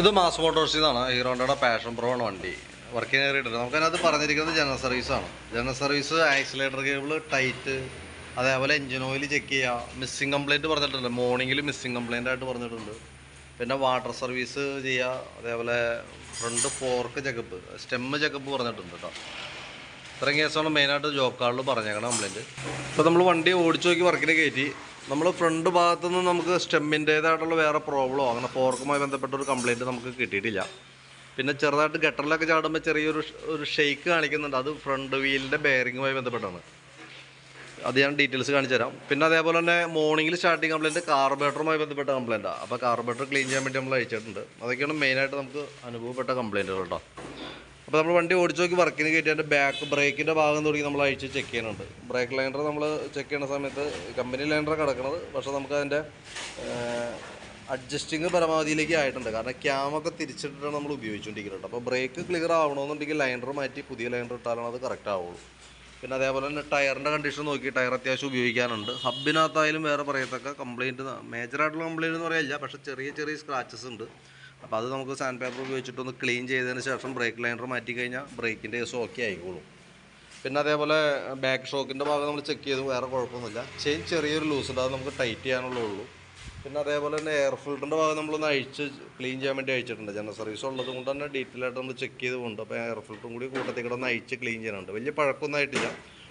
ഇത് മാസ് മോട്ടോഴ്സിൽ നിന്നാണ് ഹീറോണ്ടയുടെ passion pro ആണ് വണ്ടി. വർക്കിംഗ് കയറിയിട്ടുണ്ട്. നമുക്കതിനകത്ത് പറഞ്ഞിരിക്കുന്നത് ജനറൽ സർവീസ് ആണ്. General service accelerator cable tight അതേപോലെ എഞ്ചിൻ ഓയിൽ ചെക്ക് ചെയ്യുക മിസ്സിങ് കംപ്ലയിന്റ് പറഞ്ഞിട്ടുണ്ട്. മോർണിംഗിൽ മിസ്സിങ് കംപ്ലയിന്റ് ആയിട്ട് പറഞ്ഞിട്ടുണ്ട്. പിന്നെ വാട്ടർ സർവീസ് ചെയ്യുക അതേപോലെ front fork checkup stem checkup പറഞ്ഞിട്ടുണ്ട് കേട്ടോ ഇത്രയും കേസാണ് മെയിനായിട്ട് ജോബ് കാർഡിൽ പറഞ്ഞേക്കണം കംപ്ലയിന്റ് ഇപ്പോൾ നമ്മൾ വണ്ടി ഓടിച്ചു നോക്കി വർക്കിന് കയറ്റി നമ്മൾ ഫ്രണ്ട് ഭാഗത്തു നിന്ന് നമുക്ക് സ്റ്റെമ്മിന്റേതായിട്ടുള്ള വേറെ പ്രോബ്ലമോ അങ്ങനെ ഫോർക്കുമായി ബന്ധപ്പെട്ട ഒരു കംപ്ലയിന്റ് നമുക്ക് കിട്ടിയിട്ടില്ല. പിന്നെ ചെറുതായിട്ട് ഗട്ടറിലൊക്കെ ചാടുമ്പോൾ ചെറിയൊരു ഒരു ഷെയ്ക്ക് കാണിക്കുന്നുണ്ട്. അത് ഫ്രണ്ട് വീലിന്റെ ബെയറിങ്ങുമായി ബന്ധപ്പെട്ടാണ് അത് ഞാൻ ഡീറ്റെയിൽസ് കാണിച്ചു തരാം. പിന്നെ അതേപോലെ തന്നെ മോർണിംഗിൽ സ്റ്റാർട്ടിങ് കംപ്ലയിന്റ് കാർബേറ്ററുമായി ബന്ധപ്പെട്ട കംപ്ലയിന്റാണ് അപ്പോൾ കാർബേറ്റർ ക്ലീൻ ചെയ്യാൻ വേണ്ടി നമ്മൾ അയച്ചിട്ടുണ്ട്. അതൊക്കെയാണ് മെയിനായിട്ട് നമുക്ക് അനുഭവപ്പെട്ട കംപ്ലയിന്റുകൾ കേട്ടോ അപ്പോൾ നമ്മൾ വണ്ടി ഓടിച്ചു നോക്കി വർക്കിന് കയറ്റി അതിന്റെ ബാക്ക് ബ്രേക്കിന്റെ ഭാഗം തുടങ്ങി നമ്മൾ അഴിച്ച് ചെക്ക് ചെയ്യുന്നുണ്ട്. ബ്രേക്ക് ലൈനർ നമ്മൾ ചെക്ക് ചെയ്യുന്ന സമയത്ത് കമ്പനി ലൈനർ കിടക്കുന്നത് പക്ഷേ നമുക്ക് അതിന്റെ അഡ്ജസ്റ്റിങ് പരമാവധിയിലേക്ക് ആയിട്ടുണ്ട്. കാരണം ക്യാമൊക്കെ തിരിച്ചിട്ടിട്ടാണ് നമ്മൾ ഉപയോഗിച്ചുകൊണ്ടിരിക്കുന്നത് അപ്പോൾ ബ്രേക്ക് ക്ലിയർ ആവണമെന്നുണ്ടെങ്കിൽ ലൈനർ മാറ്റി പുതിയ ലൈനർ ഇട്ടാലാണ് അത് കറക്റ്റ് ആവുള്ളൂ. പിന്നെ അതേപോലെ തന്നെ ടയറിന്റെ കണ്ടീഷൻ നോക്കി. ടയർ അത്യാവശ്യം ഉപയോഗിക്കാനുണ്ട്. ഹബിനകത്തായാലും വേറെ പറയത്തക്ക കംപ്ലയിന്റ് മേജറായിട്ടുള്ള കംപ്ലയിന്റ് എന്ന് പറയില്ല പക്ഷേ ചെറിയ ചെറിയ സ്ക്രാച്ചസ് ഉണ്ട്. അപ്പോൾ അത് നമുക്ക് സാൻഡ് പേപ്പർ ഉപയോഗിച്ചിട്ടൊന്ന് ക്ലീൻ ചെയ്തതിന് ശേഷം ബ്രേക്ക് ലൈനർ മാറ്റി കഴിഞ്ഞാൽ ബ്രേക്കിന്റെ കേസ് ഓക്കെ ആയിക്കോളും. പിന്നെ അതേപോലെ ബാക്ക് ഷോക്കിന്റെ ഭാഗം നമ്മൾ ചെക്ക് ചെയ്തു വേറെ കുഴപ്പമൊന്നുമില്ല. ചെയിൻ ചെറിയൊരു ലൂസ് ഉണ്ട് അത് നമുക്ക് ടൈറ്റ് ചെയ്യാനുള്ള പിന്നെ അതേപോലെ തന്നെ എയർ ഫിൽറ്ററിന്റെ ഭാഗം നമ്മളൊന്ന് അഴിച്ച് ക്ലീൻ ചെയ്യാൻ വേണ്ടി അയച്ചിട്ടുണ്ട് ജനറൽ സർവീസ് ഉള്ളത് കൊണ്ട് തന്നെ ഡീറ്റെയിൽ ആയിട്ട് നമ്മൾ ചെക്ക് ചെയ്ത് പോകുന്നുണ്ട് അപ്പോൾ എയർ ഫിൽറ്ററും കൂടി കൂട്ടത്തിൽ കൂടെ ഒന്ന് അഴിച്ച് ക്ലീൻ ചെയ്യാനുണ്ട്. വലിയ പഴക്കമൊന്നും ആയിട്ടില്ല.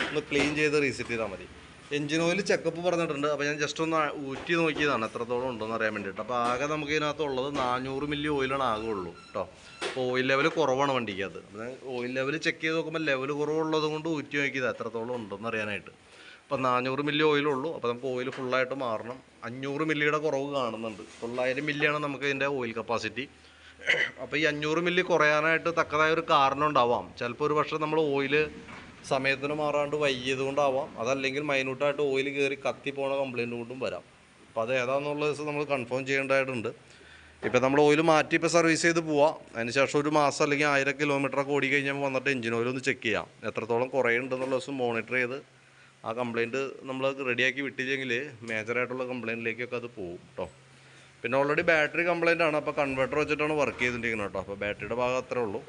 ഒന്ന് ക്ലീൻ ചെയ്ത് റീസെറ്റ് ചെയ്താൽ മതി. എഞ്ചിൻ ഓയിൽ ചെക്കപ്പ് പറഞ്ഞിട്ടുണ്ട്. അപ്പോൾ ഞാൻ ജസ്റ്റ് ഒന്ന് ഊറ്റി നോക്കിയതാണ് എത്രത്തോളം ഉണ്ടെന്ന് അറിയാൻ വേണ്ടിയിട്ട്. അപ്പോൾ ആകെ നമുക്ക് ഇതിനകത്തുള്ളത് നാനൂറ് മില്ലി ഓയിലാണ് ആകെ ഉള്ളൂ കേട്ടോ അപ്പോൾ ഓയിൽ ലെവൽ കുറവാണ് വണ്ടിക്കകത്ത്. അപ്പോൾ ഞാൻ ഓയിൽ ലെവൽ ചെക്ക് ചെയ്ത് നോക്കുമ്പോൾ ലെവൽ കുറവുള്ളത് കൊണ്ട് ഊറ്റി നോക്കിയത് എത്രത്തോളം ഉണ്ടെന്ന് അറിയാനായിട്ട്. അപ്പോൾ നാനൂറ് മില്ലി ഓയിലുള്ളൂ അപ്പോൾ നമുക്ക് ഓയിൽ ഫുള്ളായിട്ട് മാറണം. അഞ്ഞൂറ് മില്ലിയുടെ കുറവ് കാണുന്നുണ്ട്. തൊള്ളായിരം മില്ലിയാണ് നമുക്ക് ഇതിന്റെ ഓയിൽ കപ്പാസിറ്റി അപ്പോൾ ഈ അഞ്ഞൂറ് മില്ലി കുറയാനായിട്ട് തക്കതായ ഒരു കാരണം ഉണ്ടാവാം. ചിലപ്പോൾ ഒരു പക്ഷേ നമ്മൾ ഓയിൽ സമയത്തിന് മാറാണ്ട് വൈകിയത് കൊണ്ടാവാം അതല്ലെങ്കിൽ മൈന്യൂട്ടായിട്ട് ഓയിൽ കയറി കത്തി പോണ കംപ്ലയിന്റ് കൊണ്ടും വരാം. അപ്പോൾ അത് ഏതാണെന്നുള്ള ദിവസം നമ്മൾ കൺഫേം ചെയ്യേണ്ടതായിട്ടുണ്ട്. ഇപ്പോൾ നമ്മൾ ഓയിൽ മാറ്റി ഇപ്പോൾ സർവീസ് ചെയ്ത് പോവാം. അതിന് ശേഷം ഒരു മാസം അല്ലെങ്കിൽ ആയിരം കിലോമീറ്റർ ഒക്കെ ഓടി കഴിഞ്ഞാൽ വന്നിട്ട് എഞ്ചിൻ ഓയിൽ ഒന്ന് ചെക്ക് ചെയ്യാം. എത്രത്തോളം കുറയുന്നുണ്ടെന്നുള്ള ദിവസം മോണിറ്റർ ചെയ്ത് ആ കംപ്ലയിന്റ് നമ്മൾ റെഡിയാക്കി വിട്ടില്ലെങ്കിൽ മേജറായിട്ടുള്ള കംപ്ലയിന്റിലേക്കൊക്കെ അത് പോകും കേട്ടോ പിന്നെ ഓൾറെഡി ബാറ്ററി കംപ്ലയിന്റ് ആണ്. അപ്പോൾ കൺവെർട്ടർ വെച്ചിട്ടാണ് വർക്ക് ചെയ്തിട്ടിരിക്കുന്നത് കേട്ടോ അപ്പോൾ ബാറ്ററിയുടെ ഭാഗം അത്രേ ഉള്ളൂ.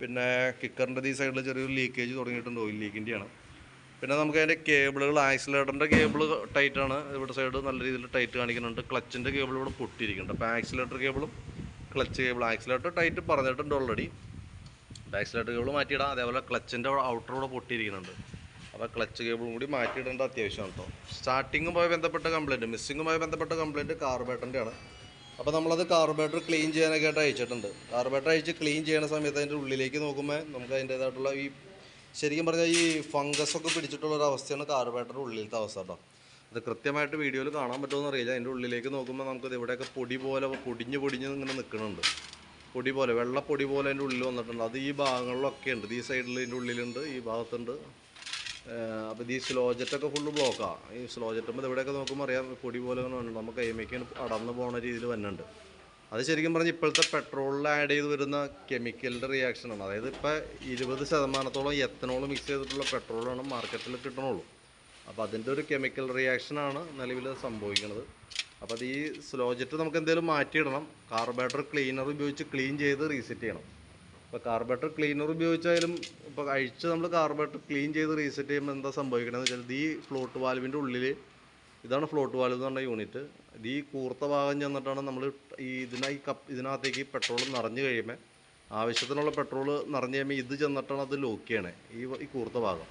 പിന്നെ കിക്കറിന്റെ ഈ സൈഡിൽ ചെറിയൊരു ലീക്കേജ് തുടങ്ങിയിട്ടുണ്ട്. ഓയിൽ ലീക്കിന്റെയാണ് പിന്നെ നമുക്ക് അതിന്റെ കേബിളുകൾ ആക്സിലേറ്ററിന്റെ കേബിൾ ടൈറ്റാണ് ഇവിടെ സൈഡ് നല്ല രീതിയിൽ ടൈറ്റ് കാണിക്കുന്നുണ്ട്. ക്ലച്ചിന്റെ കേബിൾ ഇവിടെ പൊട്ടിയിരിക്കുന്നുണ്ട്. അപ്പോൾ ആക്സിലേറ്റർ കേബിളും ക്ലച്ച് കേബിൾ ആക്സിലേറ്റർ ടൈറ്റ് പറഞ്ഞിട്ടുണ്ട് ഓൾറെഡി ആക്സിലേറ്റർ കേബിൾ മാറ്റിയിടാം. അതേപോലെ ക്ലച്ചിന്റെ ഔട്ടർ കൂടെ പൊട്ടിയിരിക്കുന്നുണ്ട്. അപ്പോൾ ക്ലച്ച് കേബിളും കൂടി മാറ്റിയിടേണ്ട അത്യാവശ്യമാണ് കേട്ടോ സ്റ്റാർട്ടിങ്ങുമായി ബന്ധപ്പെട്ട കംപ്ലയിന്റ് മിസ്സിങ്ങുമായി ബന്ധപ്പെട്ട കംപ്ലയിന്റ് കാർബേറ്ററിന്റെ ആണ് അപ്പോൾ നമ്മളത് കാർബേറ്റർ ക്ലീൻ ചെയ്യാനൊക്കെ ആയിട്ട് അയച്ചിട്ടുണ്ട്. കാർബേറ്റർ അയച്ച് ക്ലീൻ ചെയ്യുന്ന സമയത്ത് അതിന്റെ ഉള്ളിലേക്ക് നോക്കുമ്പോൾ നമുക്ക് അതിന്റേതായിട്ടുള്ള ഈ ശരിക്കും പറഞ്ഞാൽ ഈ ഫംഗസ് ഒക്കെ പിടിച്ചിട്ടുള്ള ഒരു അവസ്ഥയാണ് കാർബേറ്ററിന്റെ ഉള്ളിലത്തെ അവസ്ഥ കേട്ടോ. അത് കൃത്യമായിട്ട് വീഡിയോയിൽ കാണാൻ പറ്റുമെന്ന് അറിയില്ല. അതിന്റെ ഉള്ളിലേക്ക് നോക്കുമ്പോൾ നമുക്കത് ഇവിടെയൊക്കെ പൊടി പോലെ പൊടിഞ്ഞ് പൊടിഞ്ഞ് ഇങ്ങനെ നിൽക്കുന്നുണ്ട് പൊടി പോലെ വെള്ളപ്പൊടി പോലെ അതിന്റെ ഉള്ളിൽ വന്നിട്ടുണ്ട്. അത് ഈ ഭാഗങ്ങളിലൊക്കെ ഉണ്ട്. ഈ സൈഡിൽ ഇതിന്റെ ഉള്ളിലുണ്ട് ഈ ഭാഗത്തുണ്ട്. അപ്പോൾ ഈ സ്ലോ ജെറ്റൊക്കെ ഫുള്ള് ബ്ലോക്കാണ് ഈ സ്ലോ ജെറ്റുമ്പോൾ ഇവിടെയൊക്കെ നോക്കുമ്പോൾ അറിയാം പൊടി പോലെ ഉണ്ട് നമുക്ക് എമിക്കൽ അടർന്നു പോകുന്ന രീതിയിൽ വരുന്നുണ്ട് അത് ശരിക്കും പറഞ്ഞാൽ ഇപ്പോഴത്തെ പെട്രോളിൽ ആഡ് ചെയ്ത് വരുന്ന കെമിക്കലിന്റെ റിയാക്ഷനാണ് അതായത് ഇപ്പോൾ ഇരുപത് ശതമാനത്തോളം എത്തനോൾ മിക്സ് ചെയ്തിട്ടുള്ള പെട്രോളാണ് മാർക്കറ്റിൽ കിട്ടണുള്ളൂ. അപ്പോൾ അതിന്റെ ഒരു കെമിക്കൽ റിയാക്ഷനാണ് നിലവിൽ സംഭവിക്കുന്നത് അപ്പോൾ അത് ഈ സ്ലോ ജെറ്റ് നമുക്ക് എന്തെങ്കിലും മാറ്റിയിടണം. കാർബേറ്റർ ക്ലീനർ ഉപയോഗിച്ച് ക്ലീൻ ചെയ്ത് റീസെറ്റ് ചെയ്യണം. ഇപ്പോൾ കാർബറേറ്റർ ക്ലീനർ ഉപയോഗിച്ചാലും ഇപ്പോൾ അഴിച്ച് നമ്മൾ കാർബറേറ്റർ ക്ലീൻ ചെയ്ത് റീസെറ്റ് ചെയ്യുമ്പോൾ എന്താ സംഭവിക്കണമെന്ന് വെച്ചാൽ ഈ ഫ്ലോട്ട് വാൽവിന്റെ ഉള്ളിൽ ഇതാണ് ഫ്ലോട്ട് വാൽവ് എന്ന് പറഞ്ഞ യൂണിറ്റ് ഇത് ഈ കൂർത്ത ഭാഗം ചെന്നിട്ടാണ് നമ്മൾ ഈ ഇതിനായി കപ്പ് ഇതിനകത്തേക്ക് പെട്രോൾ നിറഞ്ഞു കഴിയുമ്പോൾ ആവശ്യത്തിനുള്ള പെട്രോൾ നിറഞ്ഞു കഴിയുമ്പോൾ ഇത് ചെന്നിട്ടാണ് അത് ലോക്ക് ചെയ്യണേ ഈ ഈ കൂർത്ത ഭാഗം.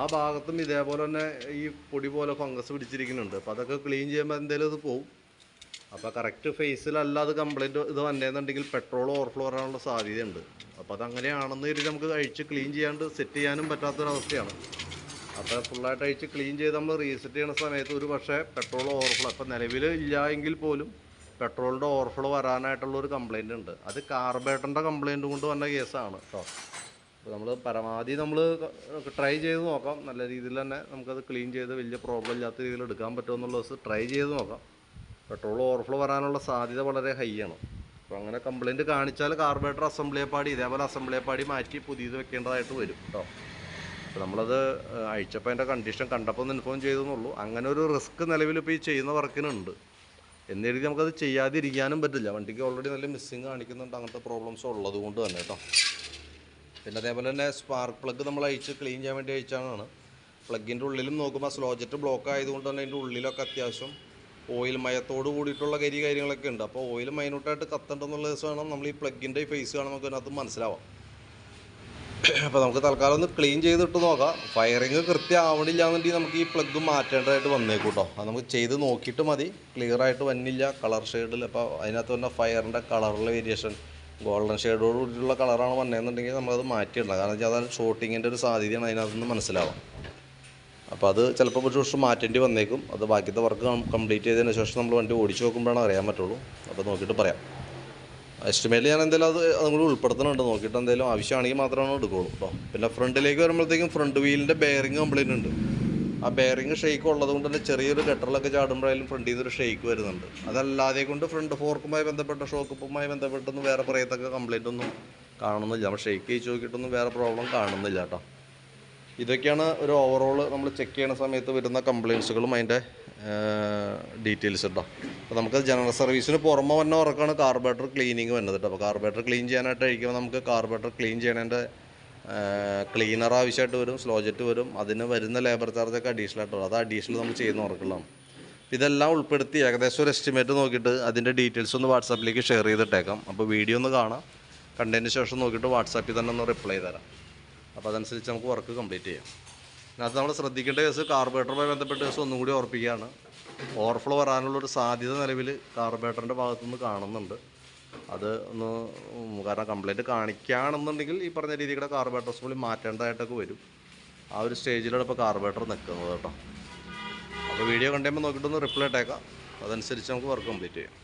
ആ ഭാഗത്തും ഇതേപോലെ തന്നെ ഈ പൊടി പോലെ ഫംഗസ് പിടിച്ചിരിക്കുന്നുണ്ട്. അപ്പോൾ അതൊക്കെ ക്ലീൻ ചെയ്യുമ്പോൾ എന്തെങ്കിലും അത് പോവും. അപ്പോൾ കറക്റ്റ് ഫേസിലല്ല അത് കംപ്ലൈന്റ് ഇത് വന്നേന്നുണ്ടെങ്കിൽ പെട്രോൾ ഓവർഫ്ലോ വരാനുള്ള സാധ്യതയുണ്ട്. അപ്പോൾ അതങ്ങനെയാണെന്ന് കരുതി നമുക്ക് അഴിച്ച് ക്ലീൻ ചെയ്യാണ്ട് സെറ്റ് ചെയ്യാനും പറ്റാത്തൊരവസ്ഥയാണ്. അപ്പോൾ ഫുള്ളായിട്ട് അഴിച്ച് ക്ലീൻ ചെയ്ത് നമ്മൾ റീസെറ്റ് ചെയ്യുന്ന സമയത്ത് ഒരു പക്ഷേ പെട്രോൾ ഓവർഫ്ലോ അപ്പോൾ നിലവിൽ ഇല്ല എങ്കിൽ പോലും പെട്രോളിന്റെ ഓവർഫ്ലോ വരാനായിട്ടുള്ള ഒരു കംപ്ലൈന്റ് ഉണ്ട്. അത് കാർബേറ്ററിന്റെ കംപ്ലൈന്റ് കൊണ്ട് വന്ന കേസാണ് കേട്ടോ അപ്പോൾ നമ്മൾ പരമാവധി നമ്മൾ ട്രൈ ചെയ്ത് നോക്കാം. നല്ല രീതിയിൽ തന്നെ നമുക്കത് ക്ലീൻ ചെയ്ത് വലിയ പ്രോബ്ലം ഇല്ലാത്ത രീതിയിൽ എടുക്കാൻ പറ്റുമെന്നുള്ള ദിവസം ട്രൈ ചെയ്ത് നോക്കാം. പെട്രോൾ ഓവർഫ്ലോ വരാനുള്ള സാധ്യത വളരെ ഹൈ ആണ്. അപ്പോൾ അങ്ങനെ കംപ്ലയിന്റ് കാണിച്ചാൽ കാർബറേറ്റർ അസംബ്ലിയെ പാടി ഇതേപോലെ അസംബ്ലിയെ പാടി മാറ്റി പുതിയത് വെക്കേണ്ടതായിട്ട് വരും കേട്ടോ അപ്പോൾ നമ്മളത് അയച്ചപ്പോൾ അതിന്റെ കണ്ടീഷൻ കണ്ടപ്പോൾ ഒന്ന് ഇൻഫോം ചെയ്തെന്നുള്ളൂ. അങ്ങനെ ഒരു റിസ്ക് നിലവിൽ ഇപ്പോൾ ഈ ചെയ്യുന്ന വർക്കിനുണ്ട്. എന്നെഴുതി നമുക്കത് ചെയ്യാതിരിക്കാനും പറ്റില്ല. വണ്ടിക്ക് ഓൾറെഡി നല്ല മിസ്സിങ് കാണിക്കുന്നുണ്ട്. അങ്ങനത്തെ പ്രോബ്ലംസ് ഉള്ളത് കൊണ്ട് തന്നെ കേട്ടോ പിന്നെ അതേപോലെ തന്നെ സ്പാർക്ക് പ്ലഗ് നമ്മൾ അയച്ച് ക്ലീൻ ചെയ്യാൻ വേണ്ടി അയച്ചാണ് പ്ലഗിന്റെ ഉള്ളിലും നോക്കുമ്പോൾ സ്ലോജറ്റ് ബ്ലോക്ക് ആയതുകൊണ്ട് തന്നെ അതിന്റെ ഉള്ളിലൊക്കെ അത്യാവശ്യം ഓയിൽ മയത്തോട് കൂടിയിട്ടുള്ള കരി കാര്യങ്ങളൊക്കെ ഉണ്ട്. അപ്പോൾ ഓയിൽ മൈനൂട്ടായിട്ട് കത്തണ്ടെന്നുള്ള ദിവസമാണ് നമ്മൾ ഈ പ്ലഗിന്റെ ഫേസ് കാണുമ്പോൾ അതിനകത്ത് മനസ്സിലാവാം. അപ്പോൾ നമുക്ക് തൽക്കാലം ഒന്ന് ക്ലീൻ ചെയ്തിട്ട് നോക്കാം. ഫയറിങ് കൃത്യമാവണില്ല എന്നുണ്ടെങ്കിൽ നമുക്ക് ഈ പ്ലഗ് മാറ്റേണ്ടതായിട്ട് വന്നേക്കും കേട്ടോ അത് നമുക്ക് ചെയ്ത് നോക്കിയിട്ട് മതി. ക്ലിയർ ആയിട്ട് വന്നില്ല. കളർ ഷെയ്ഡിൽ അപ്പോൾ അതിനകത്ത് തന്നെ ഫയറിന്റെ കളറിലെ വേരിയേഷൻ ഗോൾഡൻ ഷെയ്ഡോട് കൂടിയിട്ടുള്ള കളറാണ് വന്നതെന്നുണ്ടെങ്കിൽ നമ്മളത് മാറ്റിയിടണം. കാരണം വെച്ചാൽ അതാണ് ഷോട്ടിങ്ങിന്റെ ഒരു സാധ്യതയാണ്. അതിനകത്ത് നിന്ന് മനസ്സിലാവാം. അപ്പോൾ അത് ചിലപ്പോൾ ഒരു ദിവസം മാറ്റേണ്ടി വന്നേക്കും. അത് ബാക്കിയത്തെ വർക്ക് കംപ്ലീറ്റ് ചെയ്തതിന് ശേഷം നമ്മൾ വണ്ടി ഓടിച്ച് നോക്കുമ്പോഴാണ് അറിയാൻ പറ്റുള്ളൂ. അപ്പോൾ നോക്കിയിട്ട് പറയാം. എസ്റ്റിമേറ്റ് ഞാൻ എന്തായാലും അത് അതും കൂടി നോക്കിയിട്ട് എന്തെങ്കിലും ആവശ്യമാണെങ്കിൽ മാത്രമാണ് എടുക്കുള്ളൂ കേട്ടോ പിന്നെ ഫ്രണ്ടിലേക്ക് വരുമ്പോഴത്തേക്കും ഫ്രണ്ട് വീലിന്റെ ബെയറിങ് കംപ്ലൈന്റ് ഉണ്ട്. ആ ബെയറിങ് ഷെയ്ക്ക് ഉള്ളത് കൊണ്ട് തന്നെ ചെറിയൊരു ഗട്ടറിലൊക്കെ ചാടുമ്പോഴായാലും ഫ്രണ്ടിൽ നിന്ന് ഒരു ഷെയ്ക്ക് വരുന്നുണ്ട്. അതല്ലാതെ കൊണ്ട് ഫ്രണ്ട് ഫോർക്കുമായി ബന്ധപ്പെട്ട ഷോക്കുപ്പുമായി ബന്ധപ്പെട്ടൊന്നും വേറെ പറയത്തക്ക കംപ്ലൈന്റ് ഒന്നും കാണുന്നില്ല. നമ്മൾ ഷെയ്ക്ക് ചെയ്ത് നോക്കിയിട്ടൊന്നും വേറെ പ്രോബ്ലം കാണുന്നില്ല കേട്ടോ ഇതൊക്കെയാണ് ഒരു ഓവറോൾ നമ്മൾ ചെക്ക് ചെയ്യുന്ന സമയത്ത് വരുന്ന കംപ്ലയിൻസുകളും അതിന്റെ ഡീറ്റെയിൽസ് കേട്ടോ അപ്പോൾ നമുക്ക് ജനറൽ സർവീസിന് പുറമെ വന്ന ഉറക്കാണ് കാർബേറ്റർ ക്ലീനിങ് വന്നത് കേട്ടോ അപ്പോൾ കാർബേറ്റർ ക്ലീൻ ചെയ്യാനായിട്ട് കഴിക്കുമ്പോൾ നമുക്ക് കാർബേറ്റർ ക്ലീൻ ചെയ്യണതിന്റെ ക്ലീനർ ആവശ്യമായിട്ട് വരും സ്ലോജറ്റ് വരും. അതിന് വരുന്ന ലേബർ ചാർജൊക്കെ അഡീഷണൽ ആയിട്ട്. വരും അത് അഡീഷണൽ നമ്മൾ ചെയ്യുന്ന ഉറക്കുള്ളതാണ് ഇതെല്ലാം ഉൾപ്പെടുത്തി ഏകദേശം ഒരു എസ്റ്റിമേറ്റ് നോക്കിയിട്ട് അതിന്റെ ഡീറ്റെയിൽസ് ഒന്ന് വാട്സാപ്പിലേക്ക് ഷെയർ ചെയ്തിട്ടേക്കാം. അപ്പോൾ വീഡിയോ ഒന്ന് കാണാം. കണ്ടതിന് ശേഷം നോക്കിയിട്ട് വാട്സാപ്പിൽ തന്നെ ഒന്ന് റിപ്ലൈ തരാം. അപ്പോൾ അതനുസരിച്ച് നമുക്ക് വർക്ക് കംപ്ലീറ്റ് ചെയ്യാം. അതിനകത്ത് നമ്മൾ ശ്രദ്ധിക്കേണ്ട കേസ് കാർബേറ്ററുമായി ബന്ധപ്പെട്ട കേസ് ഒന്നും കൂടി ഓർപ്പിക്കുകയാണ് ഓവർഫ്ലോ വരാനുള്ള ഒരു സാധ്യത നിലവിൽ കാർബേറ്ററിന്റെ ഭാഗത്തുനിന്ന് കാണുന്നുണ്ട്. അത് ഒന്ന് കാരണം കംപ്ലൈന്റ് കാണിക്കുകയാണെന്നുണ്ടെങ്കിൽ ഈ പറഞ്ഞ രീതിയുടെ കാർബേറ്റർ സ്കൂളിൽ മാറ്റേണ്ടതായിട്ടൊക്കെ വരും. ആ ഒരു സ്റ്റേജിലാണ് ഇപ്പോൾ കാർബേറ്റർ നിൽക്കുന്നത് കേട്ടോ. അപ്പോൾ വീഡിയോ കണ്ടുമ്പോൾ നോക്കിയിട്ടൊന്ന് റിപ്ലൈ ഇട്ടേക്കാം. അതനുസരിച്ച് നമുക്ക് വർക്ക് കംപ്ലീറ്റ് ചെയ്യാം.